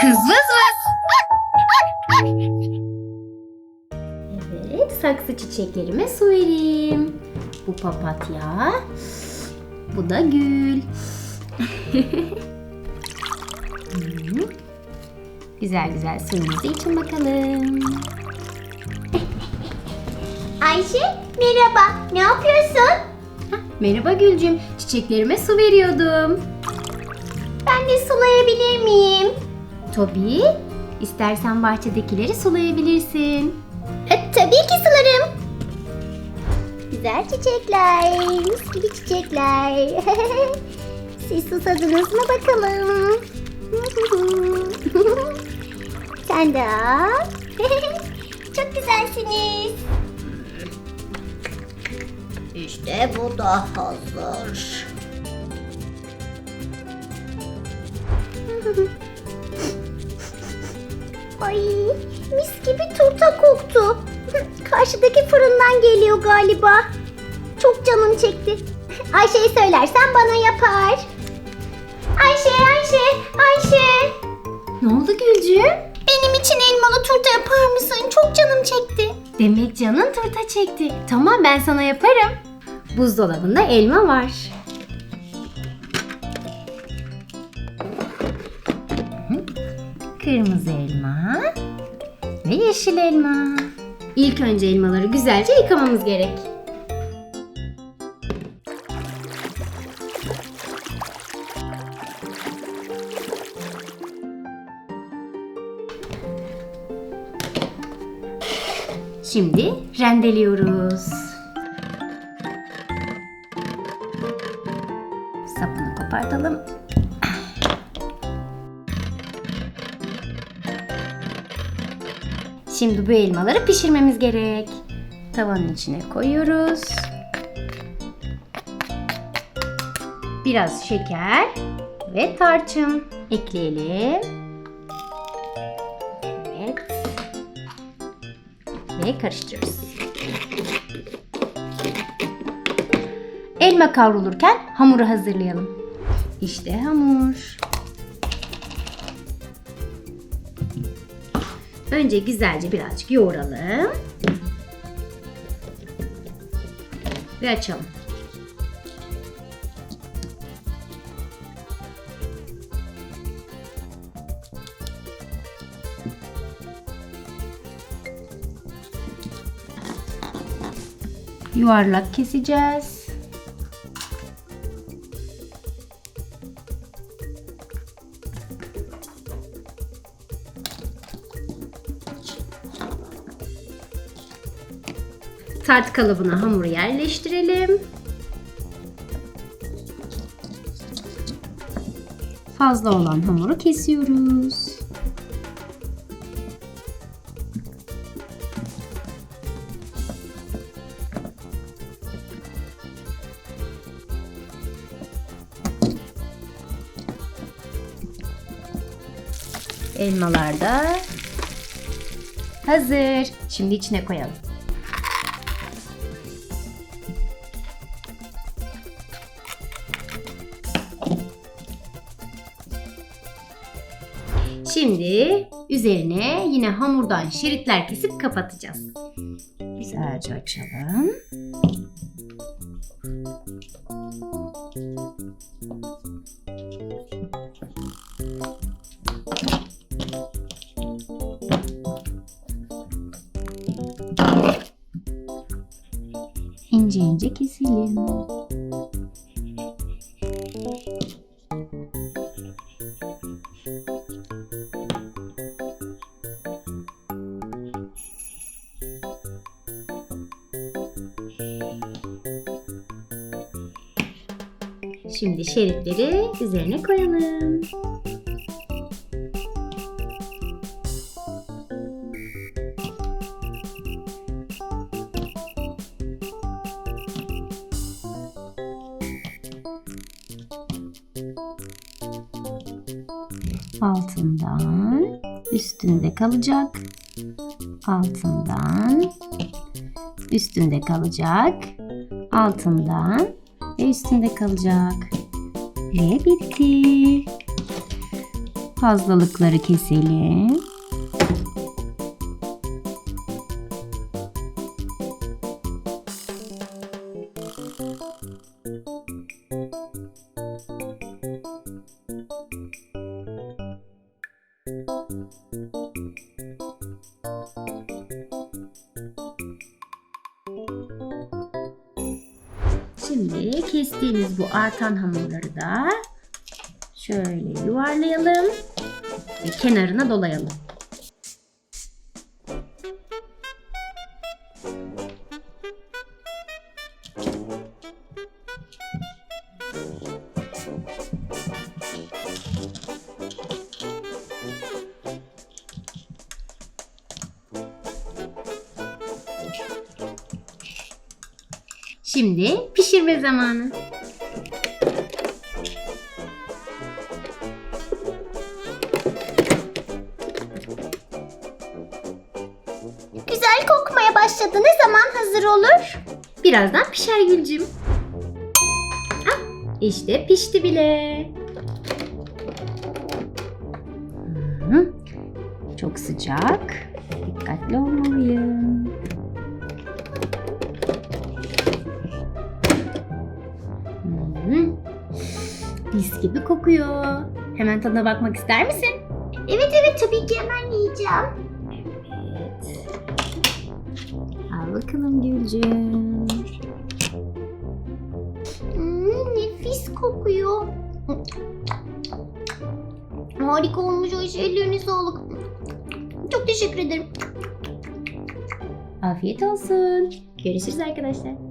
Kız vız. Evet, saksı çiçeklerime su vereyim. Bu papatya. Bu da gül. Güzel güzel suyumuzu için bakalım. Ayşe merhaba. Ne yapıyorsun? Merhaba Gülcüm. Çiçeklerime su veriyordum. Ben de sulayabilir miyim? Tabii. İstersen bahçedekileri sulayabilirsin. E, tabii ki sularım. Güzel çiçekler. Mis gibi çiçekler. Siz susadınız mı bakalım? Sen de al. Çok güzelsiniz. İşte bu da hazır. Ay mis gibi turta koktu. Karşıdaki fırından geliyor galiba. Çok canım çekti. Ayşe'ye söylersen bana yapar. Ayşe, Ayşe, Ayşe. Ne oldu Gülcüm? Benim için elmalı turta yapar mısın? Çok canım çekti. Demek canın turta çekti. Tamam ben sana yaparım. Buzdolabında elma var. Kırmızı elma ve yeşil elma. İlk önce elmaları güzelce yıkamamız gerek. Şimdi rendeliyoruz. Sapını kopartalım. Şimdi bu elmaları pişirmemiz gerek. Tavanın içine koyuyoruz. Biraz şeker ve tarçın ekleyelim. Ve karıştırıyoruz. Elma kavrulurken hamuru hazırlayalım. İşte hamur. Önce güzelce birazcık yoğuralım. Ve açalım. Yuvarlak keseceğiz. Tart kalıbına hamuru yerleştirelim. Fazla olan hamuru kesiyoruz. Elmalar da hazır. Şimdi içine koyalım. Şimdi üzerine yine hamurdan şeritler kesip kapatacağız. Güzelce açalım. İnce ince keselim. Şimdi şeritleri üzerine koyalım. Altından üstünde kalacak. Altından üstünde kalacak. Altından ve üstünde kalacak. Ve bitti. fazlalıkları keselim. Şimdi kestiğimiz bu artan hamurları da şöyle yuvarlayalım ve kenarına dolayalım. Şimdi pişirme zamanı. Güzel kokmaya başladı. Ne zaman hazır olur? Birazdan pişer Gülcüm. Ah, işte pişti bile. Hı, Çok sıcak. Dikkatli olmalıyım. Mis gibi kokuyor. Hemen tadına bakmak ister misin? Evet evet tabii ki hemen yiyeceğim. Evet. Al bakalım Gülcüm. Hmm, nefis kokuyor. Harika olmuş o iş. Ellerine sağlık. Çok teşekkür ederim. Afiyet olsun. Görüşürüz arkadaşlar.